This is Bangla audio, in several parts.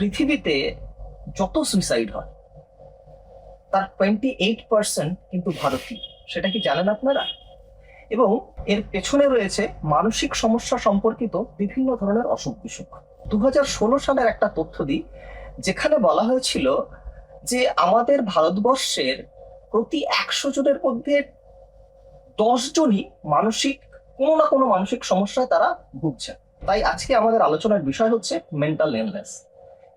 পৃথিবীতে যত সুইসাইড হয়, তার টোয়েন্টি এইট পার্সেন্ট কিন্তু ভারতীয়। সেটা কি জানেন আপনারা? এবং এর পেছনে রয়েছে মানসিক সমস্যা সম্পর্কিত বিভিন্ন ধরনের অসুখ বিসুখ। দু সালের একটা তথ্য দিই, যেখানে বলা হয়েছিল যে আমাদের ভারতবর্ষের প্রতি একশো জনের মধ্যে দশ জনই মানসিক, কোনো না কোনো মানসিক সমস্যায় তারা ভুগছে তাই আজকে আমাদের আলোচনার বিষয় হচ্ছে মেন্টাল ইলনেস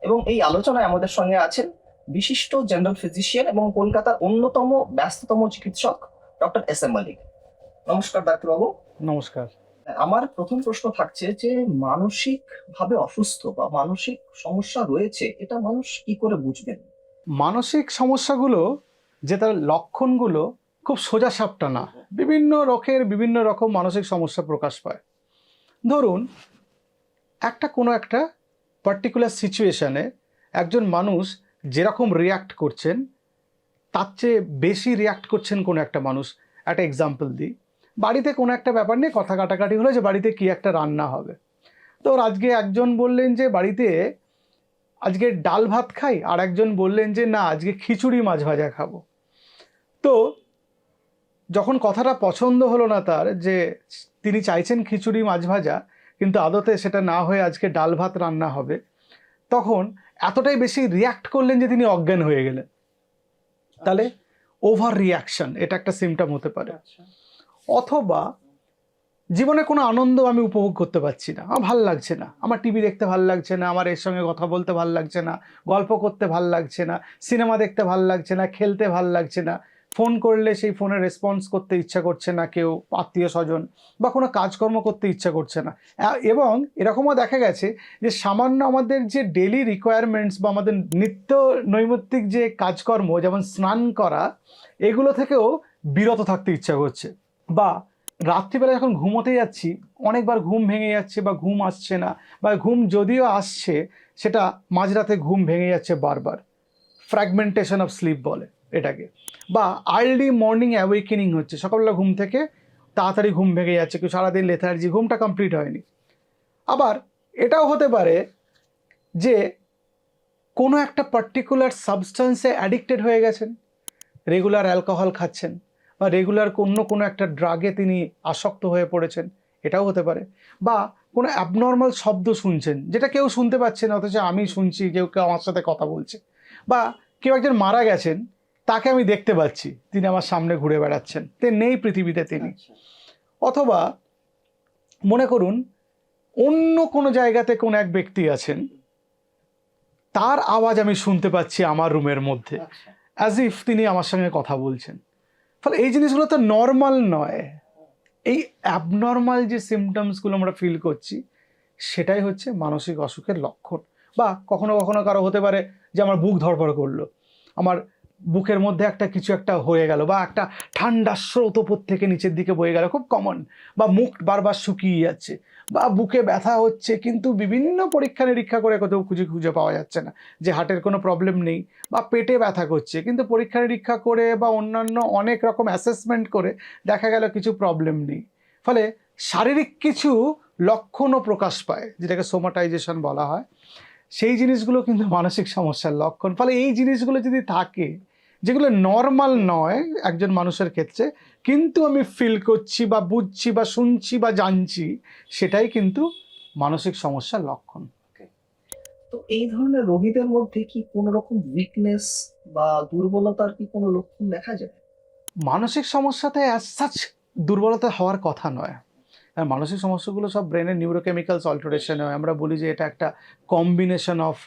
এবং এই আলোচনায় আমাদের সঙ্গে আছেন বিশিষ্ট জেনারেল ফিজিশিয়ান এবং কলকাতার অন্যতম ব্যস্ততম চিকিৎসক ডক্টর এস এম মালিক। নমস্কার ডাক্তারবাবু। নমস্কার। আমার প্রথম প্রশ্ন থাকছে যে মানসিক ভাবে অসুস্থ বা মানসিক সমস্যা রয়েছে এটা মানুষ কি করে বুঝবেন? মানসিক সমস্যাগুলো যে তার লক্ষণগুলো খুব সোজা সাপটা না। বিভিন্ন রকের বিভিন্ন রকম মানসিক সমস্যা প্রকাশ পায়। ধরুন একটা কোনো একটা পার্টিকুলার সিচুয়েশানে একজন মানুষ যেরকম রিয়াক্ট করছেন, তার চেয়ে বেশি রিয়াক্ট করছেন কোনো একটা মানুষ। একটা এক্সাম্পল দিই। বাড়িতে কোনো একটা ব্যাপার নিয়ে কথা কাটাকাটি হলো যে বাড়িতে কি একটা রান্না হবে। তো আজকে একজন বললেন যে বাড়িতে আজকে ডাল ভাত খাই, আর একজন বললেন যে না, আজকে খিচুড়ি মাছ ভাজা খাব। তো যখন কথাটা পছন্দ হলো না তার, যে তিনি চাইছেন খিচুড়ি মাছ ভাজা কিন্তু আদতে সেটা না হয়ে আজকে ডাল ভাত রান্না হবে। তখন এতটাই বেশি রিয়াক্ট করলেন যে তিনি অজ্ঞান হয়ে গেলেন। তাহলে ওভার রিয়াকশন এটা একটা সিমটম হতে পারে। অথবা জীবনে কোনো আনন্দ আমি উপভোগ করতে পারছি না। আমার ভালো লাগছে না। আমার টিভি দেখতে ভালো লাগছে না। আমার এর সঙ্গে কথা বলতে ভালো লাগছে না। গল্প করতে ভালো লাগছে না। সিনেমা দেখতে ভালো লাগছে না। খেলতে ভালো লাগছে না। ফোন করলে সেই ফোনে রেসপন্স করতে ইচ্ছা করছে না কেউ, আত্মীয় স্বজন বা কোনো কাজকর্ম করতে ইচ্ছা করছে না। এবং এরকমও দেখা গেছে যে সামান্য আমাদের যে ডেলি রিকোয়ারমেন্টস বা আমাদের নিত্য নৈমিত্তিক যে কাজকর্ম, যেমন স্নান করা, এগুলো থেকেও বিরত থাকতে ইচ্ছা করছে। বা রাত্রিবেলা যখন ঘুমোতে যাচ্ছি, অনেকবার ঘুম ভেঙে যাচ্ছে বা ঘুম আসছে না বা ঘুম যদিও আসছে, সেটা মাঝরাতে ঘুম ভেঙে যাচ্ছে বারবার। ফ্র্যাগমেন্টেশন অফ স্লিপ বলে। এটাকে। বা আর্লি মর্নিং অ্যাওয়েকেনিং হচ্ছে, সকালবেলা ঘুম থেকে তাড়াতাড়ি ঘুম ভেঙে যাচ্ছে, কেউ সারাদিন লেথার্জি ঘুমটা কমপ্লিট হয়নি। আবার এটাও হতে পারে যে কোনো একটা পার্টিকুলার সাবস্টেন্সে অ্যাডিক্টেড হয়ে গেছেন রেগুলার অ্যালকোহল খাচ্ছেন, বা রেগুলার অন্য কোনো একটা ড্রাগে তিনি আসক্ত হয়ে পড়েছেন, এটাও হতে পারে। বা কোনো অ্যাবনর্মাল শব্দ শুনছেন, যেটা কেউ শুনতে পাচ্ছে না, অথচ আমি শুনছি, কেউ কেউ আমার সাথে কথা বলছে, বা কেউ একজন মারা গেছেন তাকে আমি দেখতে পাচ্ছি। তিনি আমার সামনে ঘুরে বেড়াচ্ছেন। তে নেই পৃথিবীতে তিনি। অথবা মনে করুন অন্য কোনো জায়গাতে কোন এক ব্যক্তি আছেন তার আওয়াজ আমি শুনতে পাচ্ছি আমার রুমের মধ্যে। অ্যাজ ইফ তিনি আমার সঙ্গে কথা বলছেন। ফলে এই জিনিসগুলো তো নর্মাল নয়। এই অ্যাবনর্মাল যে সিমটমসগুলো আমরা ফিল করছি সেটাই হচ্ছে মানসিক অসুখের লক্ষণ। বা কখনো কখনো কারও হতে পারে যে আমার বুক ধরপড় করল আমার বুকের মধ্যে একটা কিছু একটা হয়ে গেল বা একটা ঠান্ডা স্রোত ওপর থেকে নিচের দিকে বয়ে গেল, খুব কমন বা মুখ বারবার শুকিয়ে যাচ্ছে বা বুকে ব্যথা হচ্ছে কিন্তু বিভিন্ন পরীক্ষা নিরীক্ষা করে কোথাও খুঁজে খুঁজে পাওয়া যাচ্ছে না, যে হার্টের কোনো প্রবলেম নেই বা পেটে ব্যথা করছে, কিন্তু পরীক্ষা নিরীক্ষা করে বা অন্যান্য অনেক রকম অ্যাসেসমেন্ট করে দেখা গেল কিছু প্রবলেম নেই, ফলে শারীরিক কিছু লক্ষণও প্রকাশ পায়, যেটাকে সোমাটাইজেশন বলা হয়, সেই জিনিসগুলো কিন্তু মানসিক সমস্যার লক্ষণ, ফলে এই জিনিসগুলো যদি থাকে যেগুলো নর্মাল নয় একজন মানুষের ক্ষেত্রে কিন্তু আমি ফিল করছি বা বুঝছি বা শুনছি বা জানছি সেটাই কিন্তু মানসিক সমস্যার লক্ষণ। তো এই ধরনের রোগীদের মধ্যে কি কোনো রকম উইকনেস বা দুর্বলতার কি কোনো লক্ষণ দেখা যায়? মানসিক সমস্যাতে অ্যাজ সাচ দুর্বলতা হওয়ার কথা নয়। আর মানসিক সমস্যাগুলো সব ব্রেনের নিউরোকেমিক্যালস অল্টারেশন হয়। আমরা বলি যে এটা একটা কম্বিনেশন অফ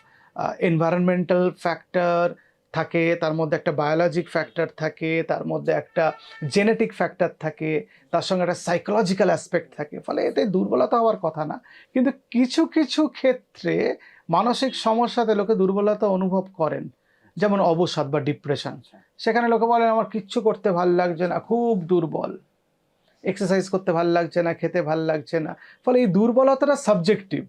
এনভায়রনমেন্টাল ফ্যাক্টর থাকে তার মধ্যে একটা বায়োলজিক ফ্যাক্টর থাকে তার মধ্যে একটা জেনেটিক ফ্যাক্টর থাকে তার সঙ্গে একটা সাইকোলজিক্যাল অ্যাসপেক্ট থাকে। ফলে এতে দুর্বলতা হওয়ার কথা না। কিন্তু কিছু কিছু ক্ষেত্রে মানসিক সমস্যাতে লোকে দুর্বলতা অনুভব করেন। যেমন অবসাদ বা ডিপ্রেশন সেখানে লোকে বলেন আমার কিচ্ছু করতে ভালো লাগছে না খুব দুর্বল। এক্সারসাইজ করতে ভালো লাগছে না খেতে ভালো লাগছে না। ফলে এই দুর্বলতাটা সাবজেক্টিভ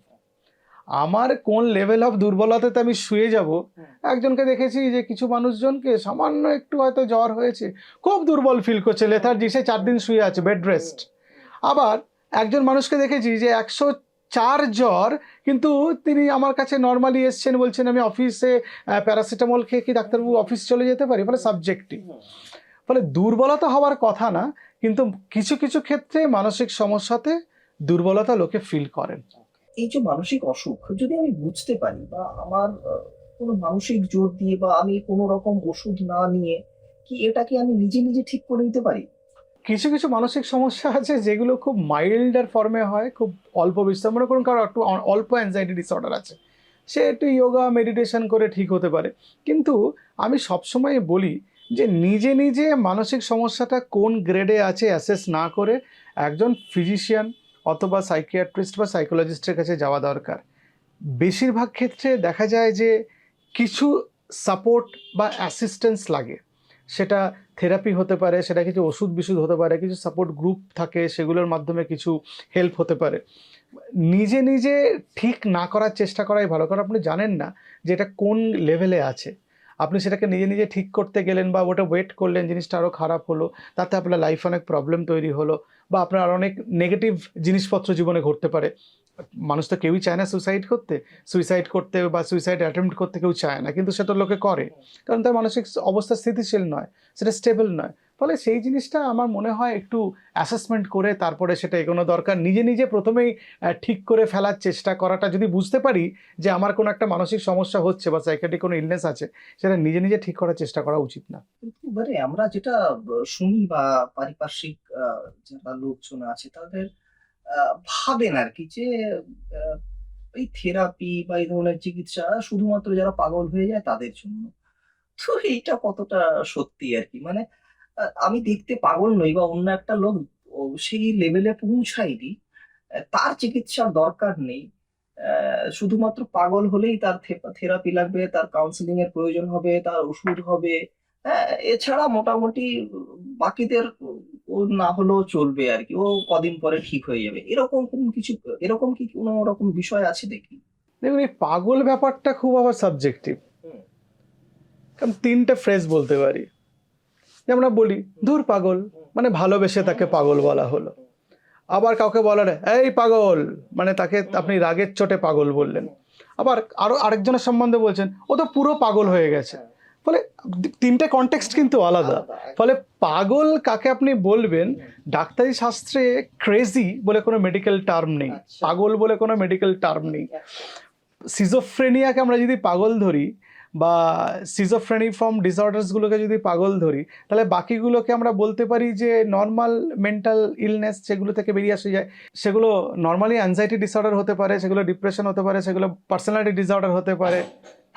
আমার কোন লেভেল অফ দুর্বলতাতে আমি শুয়ে যাব? একজনকে দেখেছি যে কিছু মানুষজনকে সামান্য একটু হয়তো জ্বর হয়েছে খুব দুর্বল ফিল করছে লেথার্জি সে চার দিন শুয়ে আছে বেড রেস্ট আবার একজন মানুষকে দেখেছি যে একশো চার জ্বর কিন্তু তিনি আমার কাছে নর্মালি এসছেন বলছেন আমি অফিসে প্যারাসিটামল খেয়ে কি ডাক্তারবাবু অফিস চলে যেতে পারি? ফলে সাবজেক্টিভ ফলে দুর্বলতা হওয়ার কথা না কিন্তু কিছু কিছু ক্ষেত্রে মানসিক সমস্যাতে দুর্বলতা লোকে ফিল করেন। এই যে মানসিক অসুখ, যদি আমি বুঝতে পারি বা আমার কোনো মানসিক জোর দিয়ে বা আমি কোনো রকম ওষুধ না নিয়ে কি এটাকে আমি নিজে নিজে ঠিক করে নিতে পারি? কিছু কিছু মানসিক সমস্যা আছে যেগুলো খুব মাইল্ডার ফর্মে হয়, খুব অল্প বিস্তার। মনে করুন কারও একটু অল্প অ্যাংজাইটি ডিসঅর্ডার আছে। সে একটু যোগা মেডিটেশন করে ঠিক হতে পারে। কিন্তু আমি সবসময় বলি যে নিজে নিজে মানসিক সমস্যাটা কোন গ্রেডে আছে অ্যাসেস না করে একজন ফিজিশিয়ান অথবা সাইকিয়াট্রিস্ট বা সাইকোলজিস্টের কাছে যাওয়া দরকার। বেশিরভাগ ক্ষেত্রে দেখা যায় যে কিছু সাপোর্ট বা অ্যাসিস্ট্যান্স লাগে। সেটা থেরাপি হতে পারে, সেটা কিছু ওষুধ বিশুধ হতে পারে, কিছু সাপোর্ট গ্রুপ থাকে, সেগুলোর মাধ্যমে কিছু হেল্প হতে পারে। নিজে নিজে ঠিক না করার চেষ্টা করাই ভালো। কারণ আপনি জানেন না যে এটা কোন লেভেলে আছে। আপনি সেটাকে নিজে নিজে ঠিক করতে গেলেন বা ওটা ওয়েট করলেন, জিনিসটা আরও খারাপ হলো, তাতে আপনার লাইফে অনেক প্রবলেম তৈরি হলো বা আপনার অনেক নেগেটিভ জিনিসপত্র জীবনে ঘটতে পারে। মানুষ তো কেউই চায় না সুইসাইড করতে। সুইসাইড করতে বা সুইসাইড অ্যাটেম্প্ট করতে কেউ চায় না, কিন্তু সেটা লোকে করে। কারণ তার মানসিক অবস্থা স্থিতিশীল নয়, সেটা স্টেবল নয়। ফলে সেই জিনিসটা আমার মনে হয় একটু অ্যাসেসমেন্ট করে তারপরে সেটা এগোনো দরকার। নিজে নিজে প্রথমেই ঠিক করে ফেলার চেষ্টা করাটা যদি বুঝতে পারি যে আমার কোনো একটা মানসিক সমস্যা হচ্ছে বা সাইকেটিক কোনো ইলনেস আছে, সেটা নিজে নিজে ঠিক করার চেষ্টা করা উচিত না। এবারে আমরা যেটা শুনি বা পারিপার্শ্বিক যারা লোকজন আছে তাদের ভাবেন আর কি যে এই থেরাপি বা এই ধরনের চিকিৎসা শুধুমাত্র যারা পাগল হয়ে যায় তাদের জন্য। তো এইটা কতটা সত্যি আর কি মানে আমি দেখতে পাগল নই বা অন্য একটা লোক সেই লেভেলে পৌঁছায়নি, তার চিকিৎসার দরকার নেই। শুধুমাত্র পাগল হলেই তার থেরাপি লাগবে, তার কাউন্সিলিং এর প্রয়োজন হবে, তার ওষুধ হবে। হ্যাঁ এছাড়া মোটামুটি বাকিদের ও না হলেও চলবে আর কি। ও কদিন পরে ঠিক হয়ে যাবে। এরকম কোন কিছু এরকম কি কোনো রকম বিষয় আছে দেখি? দেখুন এই পাগল ব্যাপারটা খুব আবার সাবজেক্টিভ কারণ তিনটে ফ্রেজ বলতে পারি। যে আমরা বলি ধুর পাগল। মানে ভালোবেসে তাকে পাগল বলা হলো। আবার কাউকে বলার এই পাগল। মানে তাকে আপনি রাগের চোটে পাগল বললেন। আবার আরও আরেকজনের সম্বন্ধে বলছেন ও তো পুরো পাগল হয়ে গেছে। ফলে তিনটে কনটেক্সট কিন্তু আলাদা। ফলে পাগল কাকে আপনি বলবেন ডাক্তারি শাস্ত্রে ক্রেজি বলে কোনো মেডিকেল টার্ম নেই আচ্ছা। পাগল বলে কোনো মেডিকেল টার্ম নেই। সিজোফ্রেনিয়াকে আমরা যদি পাগল ধরি বা সিজোফ্রেনি ফর্ম ডিসঅর্ডার্সগুলোকে যদি পাগল ধরি তাহলে বাকিগুলোকে আমরা বলতে পারি যে নর্মাল মেন্টাল ইলনেস যেগুলো থেকে বেরিয়ে আসে যায় সেগুলো নর্মালি অ্যাংজাইটি ডিসঅর্ডার হতে পারে সেগুলো ডিপ্রেশন হতে পারে সেগুলো পার্সোনালিটি ডিসঅর্ডার হতে পারে।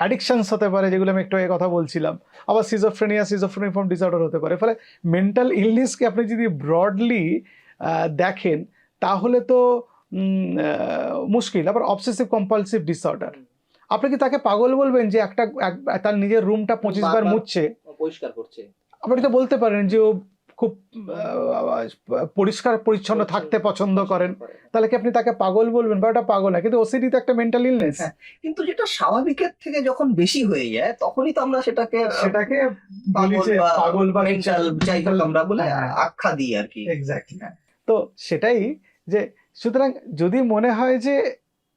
অ্যাডিকশনস হতে পারে যেগুলো আমি একটু কথা বলছিলাম। আবার সিজোফ্রেনিয়া সিজোফ্রেনি ফর্ম ডিসঅর্ডার হতে পারে। ফলে মেন্টাল ইলনেসকে আপনি যদি ব্রডলি দেখেন তাহলে তো মুশকিল। আবার অবসেসিভ কম্পালসিভ ডিসঅর্ডার আপনি কি তাকে পাগল বলবেন যে একটা এক- তার নিজের রুমটা পঁচিশ বার। মুছছে? পরিষ্কার করছে। আপনি তো বলতে পারেন যে ও খুব পরিষ্কার পরিচ্ছন্ন থাকতে পছন্দ করেন। তাহলে কি আপনি তাকে পাগল বলবেন? বা ওটা পাগল না কিন্তু ওসিডি তো একটা মেন্টাল ইলনেস হ্যাঁ, কিন্তু যেটা স্বাভাবিকের থেকে যখন বেশি হয়ে যায় তখনই তো আমরা সেটাকে সেটাকে পাগল বা মেন্টাল যাই হোক আমরা বলে হ্যাঁ। আখ্যা দিই আর কি। এক্স্যাক্টলি তো সেটাই যে সুতরাং যদি মনে হয় যে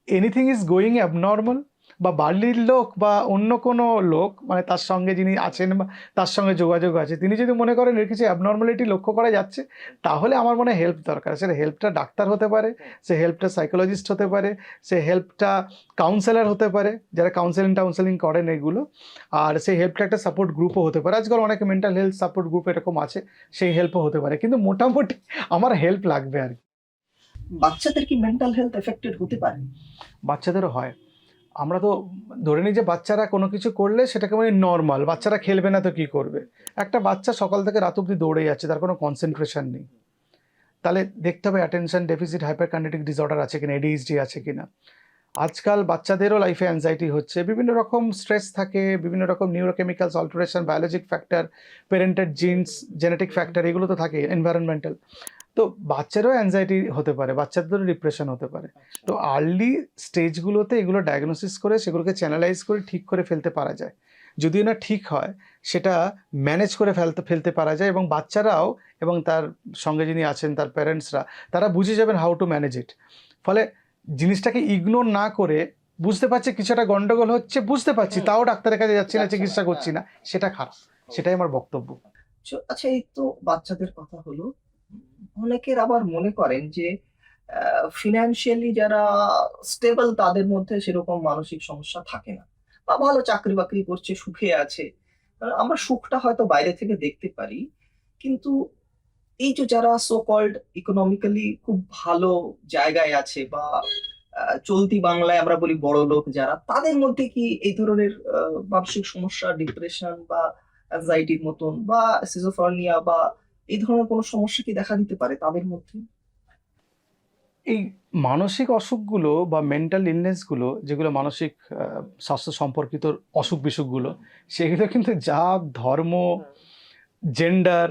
এনিথিং ইজ গোয়িং অ্যাবনর্মাল বা বাড়ির লোক বা অন্য কোনো লোক মানে তার সঙ্গে যিনি আছেন বা তার সঙ্গে যোগাযোগ আছে তিনি যদি মনে করেন এর কিছু অ্যাবনর্মালিটি লক্ষ্য করা যাচ্ছে তাহলে আমার মনে হয় হেল্প দরকার সেটা হেল্পটা ডাক্তার হতে পারে সে হেল্পটা সাইকোলজিস্ট হতে পারে সে হেল্পটা কাউন্সেলার হতে পারে যারা কাউন্সেলিং টাউন্সেলিং করেন এগুলো। আর সেই হেল্পটা একটা সাপোর্ট গ্রুপও হতে পারে। আজকাল অনেক মেন্টাল হেলথ সাপোর্ট গ্রুপ এরকম আছে সেই হেল্পও হতে পারে। কিন্তু মোটামুটি আমার হেল্প লাগবে আর কি। বাচ্চাদের কি মেন্টাল হেলথ এফেক্টেড হতে পারে? বাচ্চাদেরও হয়। আমরা তো ধরে নিই যে বাচ্চারা কোনো কিছু করলে সেটাকে মানে নর্মাল বাচ্চারা খেলবে না তো কি করবে? একটা বাচ্চা সকাল থেকে রাত অব্দি দৌড়ে যাচ্ছে, তার কোনো কনসেন্ট্রেশন নেই। তাহলে দেখতে হবে attention deficit hyperkinetic disorder আছে কিনা এডিএইচডি আছে কিনা। আজকাল বাচ্চাদেরও লাইফে অ্যাংজাইটি হচ্ছে, বিভিন্ন রকম স্ট্রেস থাকে, বিভিন্ন রকম neurochemicals alteration biologic factor parented genes genetic factor এগুলো তো থাকে এনভায়রনমেন্টাল তো বাচ্চারও অ্যাংজাইটি হতে পারে বাচ্চাদেরও ডিপ্রেশন হতে পারে। তো আর্লি স্টেজগুলোতে এগুলো ডায়াগনোসিস করে সেগুলোকে চ্যানেলাইজ করে ঠিক করে ফেলতে পারা যায়। যদিও না ঠিক হয় সেটা ম্যানেজ করে ফেলতে ফেলতে পারা যায় এবং বাচ্চারাও এবং তার সঙ্গে যিনি আছেন তার প্যারেন্টসরা তারা বুঝে যাবেন হাউ টু ম্যানেজ ইট ফলে জিনিসটাকে ইগনোর না করে বুঝতে পারছে কিছু একটা গন্ডগোল হচ্ছে বুঝতে পারছি তাও ডাক্তারের কাছে যাচ্ছি না যাচ্ছে না, চিকিৎসা হ্যাঁ। করছি না সেটা খারাপ। সেটাই আমার বক্তব্য। আচ্ছা এই তো বাচ্চাদের কথা হলো। অনেকের আবার মনে করেন যে ফিনান্সিয়ালি যারা স্টেবল তাদের মধ্যে সেরকম মানসিক সমস্যা থাকে না। বা ভালো চাকরি বাকরি করছে, সুখে আছে। আমরা সুখটা হয়তো বাইরে থেকে দেখতে পারি, কিন্তু এই যে যারা সো কল্ড ইকোনমিক্যালি খুব ভালো জায়গায় আছে বা চলতি বাংলায় আমরা বলি বড় লোক যারা, তাদের মধ্যে কি এই ধরনের মানসিক সমস্যা ডিপ্রেশন বা অ্যাংজাইটির মতন বা সিজোফ্রেনিয়া বা এই ধরনের কোনো সমস্যা কি দেখা দিতে পারে তাদের মধ্যে? এই মানসিক অসুখগুলো বা মেন্টাল ইলনেসগুলো যেগুলো মানসিক স্বাস্থ্য সম্পর্কিত অসুখ বিসুখগুলো, সেগুলো কিন্তু জাত, ধর্ম জেন্ডার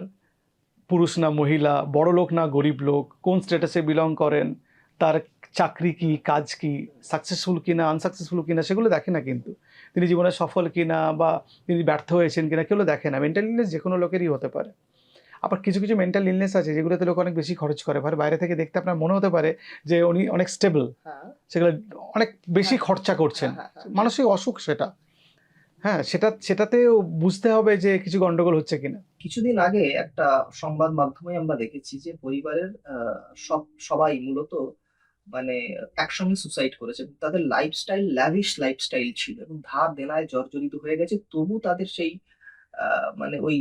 পুরুষ না মহিলা, বড় লোক না গরিব লোক, কোন স্ট্যাটাসে বিলং করেন, তার চাকরি কি, কাজ কি সাকসেসফুল কিনা আনসাকসেসফুল কিনা, সেগুলো দেখে না কিন্তু। তিনি জীবনে সফল কিনা বা তিনি ব্যর্থ হয়েছেন কিনা, কেউ দেখে না। মেন্টাল ইলনেস যে কোনো লোকেরই হতে পারে। আবার কিছু কিছু মেন্টাল ইলনেস আছে যেগুলোতে লোক অনেক বেশি খরচ করে। ভাই বাইরে থেকে দেখতে আপনার মনে হতে পারে যে উনি অনেক স্টেবল হ্যাঁ। সেগুলো অনেক বেশি হ্যাঁ। খরচা করছেন। হ্যাঁ। মানসিক অসুখ সেটা। হ্যাঁ সেটা সেটাতেও বুঝতে হবে যে কিছু গন্ডগোল হচ্ছে কিনা। কিছুদিন আগে একটা সংবাদ মাধ্যমে আমরা দেখেছি যে পরিবারের সব সবাই মূলত মানে একসঙ্গে সুসাইড করেছে তাদের লাইফস্টাইল ল্যাভিশ লাইফস্টাইল ছিল এবং ধার দেনায় জর্জরিত হয়ে গেছে। তবু তাদের সেই মানে ওই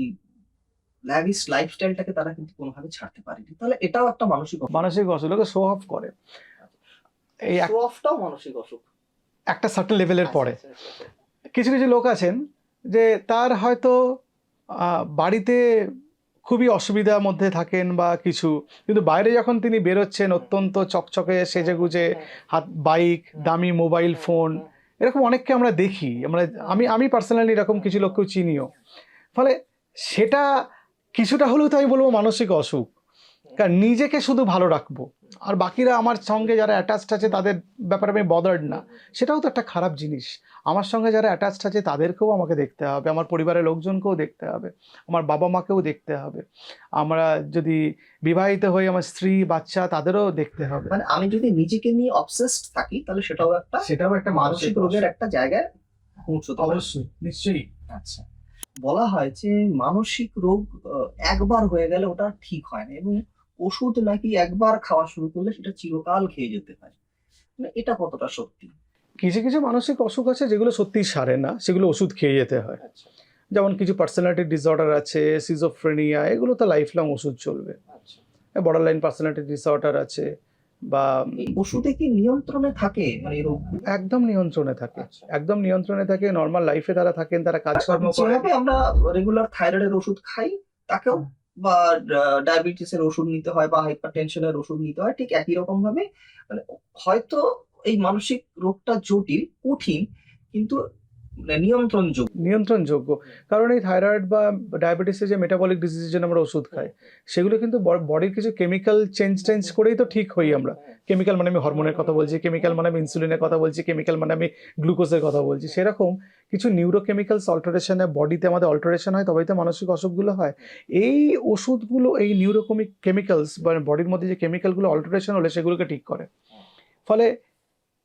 ল্যাভিশ লাইফস্টাইলটাকে তারা কিন্তু কোনোভাবে ছাড়তে পারেনি। তাহলে এটাও একটা মানসিক মানসিক অসুখ শো অফ করে। এই শো অফটাও মানসিক অসুখ। একটা সার্টেন লেভেলের পরে। আচ্ছা, আচ্ছা, আচ্ছা। কিছু কিছু লোক আছেন যে তার হয়তো বাড়িতে খুবই অসুবিধার মধ্যে থাকেন বা কিছু। কিন্তু বাইরে যখন তিনি বেরোচ্ছেন অত্যন্ত চকচকে সেজে গুজে হাত বাইক দামি মোবাইল ফোন এরকম অনেককে আমরা দেখি। আমরা আমি আমি পার্সোনালি এরকম কিছু লোককেও চিনিও। ফলে সেটা কিছুটা হলেও তো আমি বলব মানসিক অসুখ। কারণ নিজেকে শুধু ভালো রাখব। আর বাকিরা আমার সঙ্গে যারা অ্যাটাচড আছে তাদের ব্যাপারে আমি বদার্ড না। সেটাও তো একটা খারাপ জিনিস। আমার সঙ্গে যারা অ্যাটাচড আছে তাদেরকেও আমাকে দেখতে হবে। আমার পরিবারের লোকজনকেও দেখতে হবে। আমার বাবা মাকেও দেখতে হবে। আমরা যদি বিবাহিত হই আমার স্ত্রী বাচ্চা তাদেরও দেখতে হবে। মানে আমি যদি নিজেকে নিয়ে অবসেসড থাকি তাহলে সেটাও একটা সেটাও একটা মানসিক রোগের একটা জায়গায় পৌঁছতে অবশ্যই নিশ্চয়ই। আচ্ছা। বলা হয় যে মানসিক রোগ একবার হয়ে গেলে ওটা ঠিক হয় না এবং ওষুধ নাকি একবার খাওয়া শুরু করলে সেটা চিরকাল খেয়ে যেতে হয় মানে এটা কতটা সত্যি? কিছু কিছু মানসিক অসুখ আছে যেগুলো সত্যি সারে না সেগুলো ওষুধ খেয়ে যেতে হয়। আচ্ছা। যেমন কিছু পার্সোনালিটি ডিসঅর্ডার আছে সিজোফ্রেনিয়া এগুলো তো লাইফ লং ওষুধ চলবে। বর্ডার লাইন পার্সোনালিটি ডিসঅর্ডার আছে বা ওষুধে কি নিয়ন্ত্রণে থাকে? মানে একদম নিয়ন্ত্রণে থাকে। আচ্ছা। একদম নিয়ন্ত্রণে থাকে নর্মাল লাইফে তারা থাকেন তারা কাজকর্ম করে আমরা রেগুলার থাইরয়েডের ওষুধ খাই তাকেও বা ডায়াবেটিসের ওষুধ নিতে হয় বা হাইপার টেনশনের ওষুধ নিতে হয় ঠিক একই রকম ভাবে মানে হয়তো এই মানসিক রোগটা জটিল কঠিন কিন্তু নিয়ন্ত্রণযোগ্য নিয়ন্ত্রণযোগ্য কারণ এই থাইরয়েড বা ডায়াবেটিসের যে মেটাবলিক ডিজিজের জন্য আমরা ওষুধ খাই, সেগুলো কিন্তু বডির কিছু কেমিক্যাল চেঞ্জ টেঞ্জ করেই তো ঠিক হই আমরা। কেমিক্যাল মানে আমি হরমোনের কথা বলছি কেমিক্যাল মানে আমি ইনসুলিনের কথা বলছি কেমিক্যাল মানে আমি গ্লুকোজের কথা বলছি। সেরকম কিছু নিউরোকেমিক্যালস অল্টারেশনে বডিতে আমাদের অল্টারেশন হয়, তবেই তো মানসিক অসুখগুলো হয়। এই ওষুধগুলো, এই নিউরোকমিক কেমিক্যালস বা বডির মধ্যে যে কেমিক্যালগুলো অল্টারেশন হলে সেগুলোকে ঠিক করে। ফলে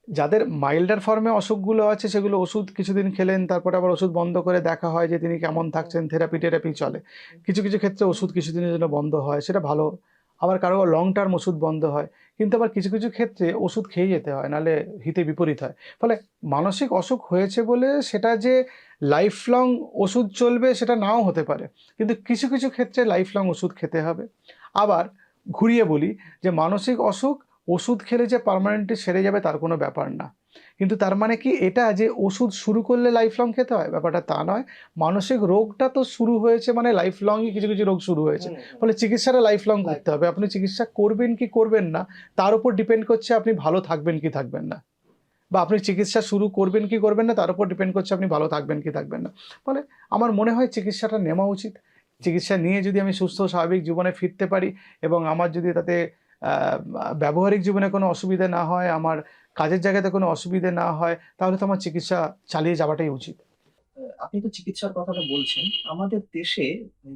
যাদের মাইল্ডার ফর্মে অসুখগুলো আছে, সেগুলো ওষুধ কিছুদিন খেলেন, তারপরে আবার ওষুধ বন্ধ করে দেখা হয় যে তিনি কেমন থাকছেন থেরাপি টেরাপি চলে। কিছু কিছু ক্ষেত্রে ওষুধ কিছুদিনের জন্য বন্ধ হয়, সেটা ভালো। আবার কারও লং টার্ম ওষুধ বন্ধ হয়, কিন্তু আবার কিছু কিছু ক্ষেত্রে ওষুধ খেয়ে যেতে হয়, নাহলে হিতে বিপরীত হয়। ফলে মানসিক অসুখ হয়েছে বলে সেটা যে লাইফ লং ওষুধ চলবে সেটা নাও হতে পারে। কিন্তু কিছু কিছু ক্ষেত্রে লাইফ লং ওষুধ খেতে হবে। আবার ঘুরিয়ে বলি যে মানসিক অসুখ ওষুধ খেলে যে পার্মানেন্টলি সেরে যাবে তার কোনো ব্যাপার না। কিন্তু তার মানে কি? এটা যে ওষুধ শুরু করলে লাইফ লং খেতে হয় ব্যাপারটা তা নয়। মানসিক রোগটা তো শুরু হয়েছে মানে লাইফ লংই কিছু কিছু রোগ শুরু হয়েছে। ফলে চিকিৎসাটা লাইফ লং করতে হবে। আপনি চিকিৎসা করবেন কি করবেন না তার উপর ডিপেন্ড করছে আপনি ভালো থাকবেন কি থাকবেন না। বা আপনি চিকিৎসা শুরু করবেন কি করবেন না তার উপর ডিপেন্ড করছে আপনি ভালো থাকবেন কি থাকবেন না। ফলে আমার মনে হয় চিকিৎসাটা নেওয়া উচিত। চিকিৎসা নিয়ে যদি আমি সুস্থ স্বাভাবিক জীবনে ফিরতে পারি এবং আমার যদি তাতে ব্যবহারিক জীবনে কোনো অসুবিধে না হয়, আমার কাজের জায়গাতে কোনো অসুবিধে না হয়, তাহলে তো আমার চিকিৎসা চালিয়ে যাওয়াটাই উচিত। আপনি তো চিকিৎসার কথাটা বলছেন। আমাদের দেশে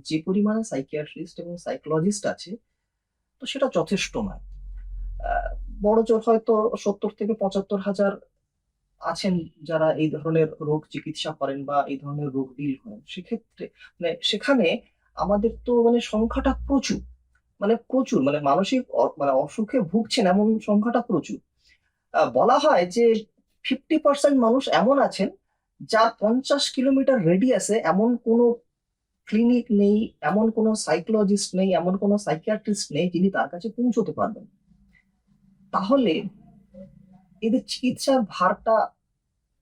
যে পরিমাণে সাইকিয়াট্রিস্ট এবং সাইকোলজিস্ট আছে, তো সেটা যথেষ্ট নয়। বড় জোর হয়তো সত্তর থেকে পঁচাত্তর হাজার আছেন যারা এই ধরনের রোগ চিকিৎসা করেন বা এই ধরনের রোগ ডিল করেন। সেক্ষেত্রে মানে সেখানে আমাদের তো মানে সংখ্যাটা প্রচুর। মানে প্রচুর মানে মানসিক মানে অসুখে ভুগছেন এমন সংখ্যাটা প্রচুর। বলা হয় যে ফিফটি পার্সেন্ট মানুষ এমন আছেন যার পঞ্চাশ কিলোমিটার রেডিয়াসে এমন কোনো ক্লিনিক নেই, এমন কোনো সাইকোলজিস্ট নেই, এমন কোনো সাইকিয়াট্রিস্ট নেই যিনি তার কাছে পৌঁছতে পারবেন। তাহলে এদের চিকিৎসার ভারটা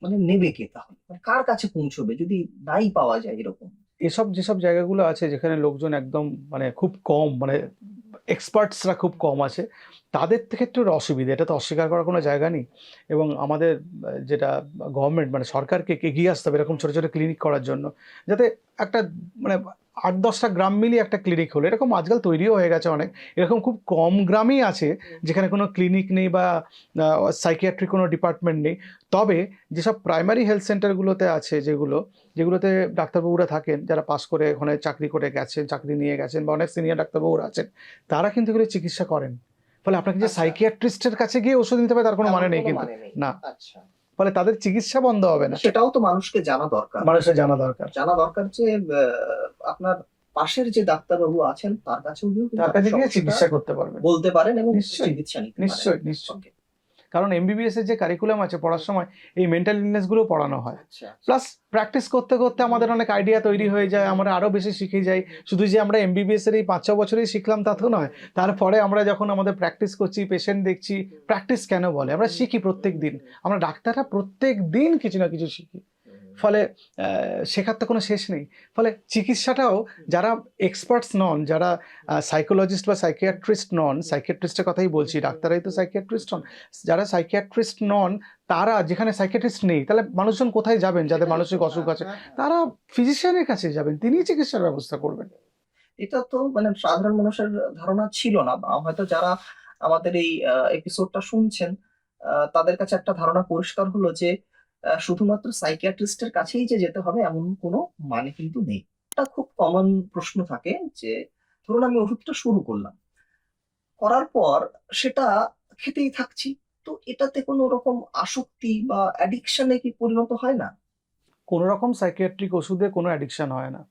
মানে নেবে কে তাহলে? মানে কার কাছে পৌঁছবে? যদি নাই পাওয়া যায় এরকম। এসব যেসব জায়গাগুলো আছে যেখানে লোকজন একদম মানে খুব কম মানে এক্সপার্টসরা খুব কম আছে, তাদের ক্ষেত্রে অসুবিধা। এটা তো অস্বীকার করার কোনো জায়গা নেই। এবং আমাদের যেটা গভর্নমেন্ট মানে সরকারকে এগিয়ে আসতে হবে এরকম ছোটো ছোটো ক্লিনিক করার জন্য। যাতে একটা মানে আট দশটা গ্রাম মিলিয়ে একটা ক্লিনিক হলো। এরকম আজকাল তৈরিও হয়ে গেছে অনেক। এরকম খুব কম গ্রামই আছে যেখানে কোনো ক্লিনিক নেই বা সাইকিয়াট্রি কোনো ডিপার্টমেন্ট নেই। তবে যেসব প্রাইমারি হেলথ সেন্টারগুলোতে আছে যেগুলো যেগুলোতে ডাক্তারবাবুরা থাকেন যারা পাস করে ওখানে চাকরি করে গেছেন চাকরি নিয়ে গেছেন বা অনেক সিনিয়র ডাক্তারবাবুরা আছেন তারা কিন্তু এগুলো চিকিৎসা করেন। ফলে আপনাকে যে আচ্ছা। সাইকিয়াট্রিস্টের কাছে গিয়ে ওষুধ নিতে হবে তার কোনো মানে নেই কিন্তু। মানে না। আচ্ছা। ফলে তাদের চিকিৎসা বন্ধ হবে না। সেটাও তো মানুষকে জানা দরকার। মানুষের জানা দরকার। জানা দরকার যে আপনার পাশের যে ডাক্তারবাবু আছেন তার কাছেও তার কাছে গিয়ে চিকিৎসা করতে পারবেন। বলতে পারেন এবং চিকিৎসা নিশ্চয়ই নিশ্চয়ই। কারণ এমবিবিএস এর যে কারিকুলাম আছে পড়ার সময় এই মেন্টাল ইলনেসগুলো পড়ানো হয়। আচ্ছা। প্লাস প্র্যাকটিস করতে করতে আমাদের অনেক আইডিয়া তৈরি হয়ে যায় আমরা আরও বেশি শিখে যাই। শুধু যে আমরা এমবিবিএস এর এই পাঁচ ছ বছরেই শিখলাম তা তো নয় তারপরে আমরা যখন আমাদের প্র্যাকটিস করছি পেশেন্ট দেখছি প্র্যাকটিস কেন বলে? আমরা শিখি প্রত্যেক দিন আমরা ডাক্তাররা প্রত্যেক দিন কিছু না কিছু শিখি। ফলে শেখার তো কোনো শেষ নেই। ফলে চিকিৎসাটাও যারা এক্সপার্টস নন যারা সাইকোলজিস্ট বা সাইকিয়াট্রিস্ট নন সাইকিয়াট্রিস্টের কথাই বলছি ডাক্তারাই তো সাইকিয়াট্রিস্ট নন যারা সাইকিয়াট্রিস্ট নন তারা যেখানে সাইকিয়াট্রিস্ট নেই তাহলে মানুষজন কোথায় যাবেন যাদের মানসিক অসুখ আছে? তারা ফিজিশিয়ানের কাছে যাবেন তিনিই চিকিৎসার ব্যবস্থা করবেন। এটা তো মানে সাধারণ মানুষের ধারণা ছিল না। বা হয়তো যারা আমাদের এই এপিসোডটা শুনছেন তাদের কাছে একটা ধারণা পরিষ্কার হলো যে শুধুমাত্র সাইকিয়াট্রিস্টের কাছেই যে যেতে হবে, এমন কোনো মানে কিন্তু নেই। একটা খুব কমন প্রশ্ন থাকে যে, ধরুন আমি ওষুধটা শুরু করলাম, করার পর সেটা খেতেই থাকছি, তো এটাতে কোনো রকম আসক্তি বা অ্যাডিকশনে কি পরিণত হয় না? কোনো রকম সাইকিয়াট্রিক ওষুধে কোনো অ্যাডিকশন হয় না।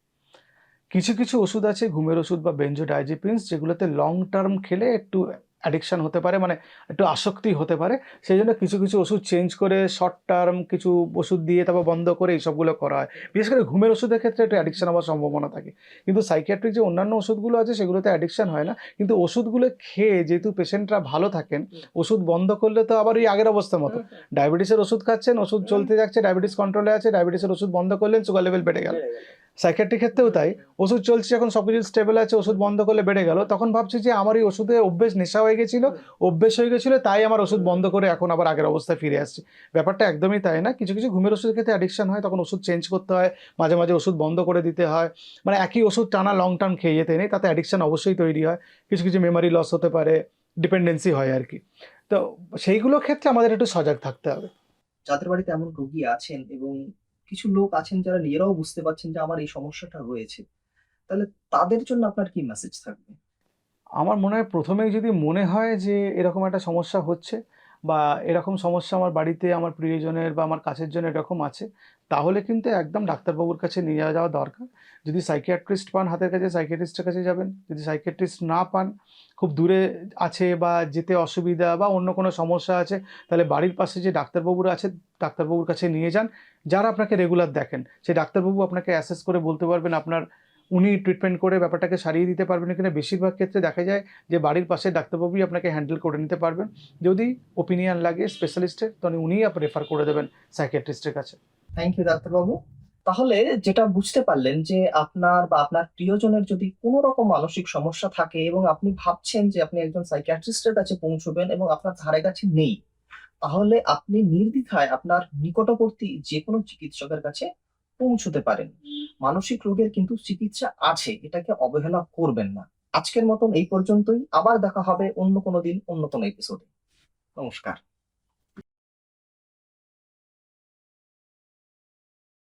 কিছু কিছু ওষুধ আছে, ঘুমের ওষুধ বা বেঞ্জোডাইজিপিনস যেগুলোতে লং টার্ম খেলে একটু অ্যাডিকশন হতে পারে মানে একটু আসক্তি হতে পারে সেই জন্য কিছু কিছু ওষুধ চেঞ্জ করে শর্ট টার্ম কিছু ওষুধ দিয়ে তারপর বন্ধ করে এইসবগুলো করা হয়। বিশেষ করে ঘুমের ওষুধের ক্ষেত্রে একটু অ্যাডিকশান হওয়ার সম্ভাবনা থাকে। কিন্তু সাইকিয়াট্রিক যে অন্যান্য ওষুধগুলো আছে সেগুলোতে অ্যাডিকশান হয় না। কিন্তু ওষুধগুলো খেয়ে যেহেতু পেশেন্টরা ভালো থাকেন ওষুধ বন্ধ করলে তো আবার ওই আগের অবস্থার মতো। ডায়াবেটিসের ওষুধ খাচ্ছেন ওষুধ চলতে যাচ্ছে ডায়াবেটিস কন্ট্রোলে আছে ডায়াবেটিসের ওষুধ বন্ধ করলেন সুগার লেভেল বেড়ে গেল। সাইকিয়াট্রিক ক্ষেত্রেও তাই। ওষুধ চলছে যখন সব কিছু স্টেবল আছে, ওষুধ বন্ধ করলে বেড়ে গেল। তখন ভাবছি যে আমার এই ওষুধে অভ্যেস নেশা হয়ে গেছিল, অভ্যেস হয়ে গেছিল, তাই আমার ওষুধ বন্ধ করে এখন আবার আগের অবস্থায় ফিরে আসছি। ব্যাপারটা একদমই তাই না? কিছু কিছু ঘুমের ওষুধের ক্ষেত্রে অ্যাডিকশন হয়, তখন ওষুধ চেঞ্জ করতে হয়, মাঝে মাঝে ওষুধ বন্ধ করে দিতে হয়। মানে একই ওষুধ টানা লং টার্ম খেয়ে যেতে নেই, তাতে অ্যাডিকশন অবশ্যই তৈরি হয়। কিছু কিছু মেমারি লস হতে পারে ডিপেন্ডেন্সি হয় আর কি। তো সেইগুলোর ক্ষেত্রে আমাদের একটু সজাগ থাকতে হবে। যাদের বাড়িতে এমন রোগী আছেন এবং কিছু লোক আছেন যারা নিজেরাও বুঝতে পারছেন যে আমার এই সমস্যাটা রয়েছে। তাহলে তাদের জন্য আপনার কি মেসেজ থাকবে? আমার মনে হয় প্রথমেই যদি মনে হয় যে এরকম একটা সমস্যা হচ্ছে বা এরকম সমস্যা আমার বাড়িতে, আমার প্রিয়জনের বা আমার কাছের জন্য এরকম আছে, তাহলে কিন্তু একদম ডাক্তারবাবুর কাছে নিয়ে যাওয়া দরকার। যদি সাইকিয়াট্রিস্ট পান হাতের কাছে সাইকিয়াট্রিস্টের কাছে যাবেন। যদি সাইকিয়াট্রিস্ট না পান, খুব দূরে আছে বা যেতে অসুবিধা বা অন্য কোনো সমস্যা আছে, তাহলে বাড়ির পাশে যে ডাক্তারবাবুরা আছে, ডাক্তারবাবুর কাছে নিয়ে যান। যারা আপনাকে রেগুলার দেখেন সেই ডাক্তারবাবু আপনাকে অ্যাসেস করে বলতে পারবেন আপনার উনি ট্রিটমেন্ট করে ব্যাপারটাকে সারিয়ে দিতে পারবেন কিনা, বেশিরভাগ ক্ষেত্রে দেখা যায় যে বাড়ির পাশে ডাক্তারবাবুই আপনাকে হ্যান্ডেল করে নিতে পারবেন। যদি ওপিনিয়ন লাগে স্পেশালিস্টের তাহলে উনিই আপনি রেফার করে দেবেন সাইকিয়াট্রিস্টের কাছে। থ্যাংক ইউ ডাক্তারবাবু। তাহলে যেটা বুঝতে পারলেন যে আপনার বা আপনার প্রিয়জনের যদি কোনো রকম মানসিক সমস্যা থাকে এবং আপনি ভাবছেন যে আপনি একজন সাইকিয়াট্রিস্টের কাছে পৌঁছবেন এবং আপনার ধারে কাছে নেই, তাহলে আপনি নির্দ্বিধায় আপনার নিকটবর্তী যে কোনো চিকিৎসকের কাছে পৌঁছতে পারেন। মানসিক রোগের কিন্তু চিকিৎসা আছে, এটাকে অবহেলা করবেন না। আজকের মতন এই পর্যন্তই। আবার দেখা হবে অন্য কোনো দিন অন্য কোনো এপিসোডে নমস্কার।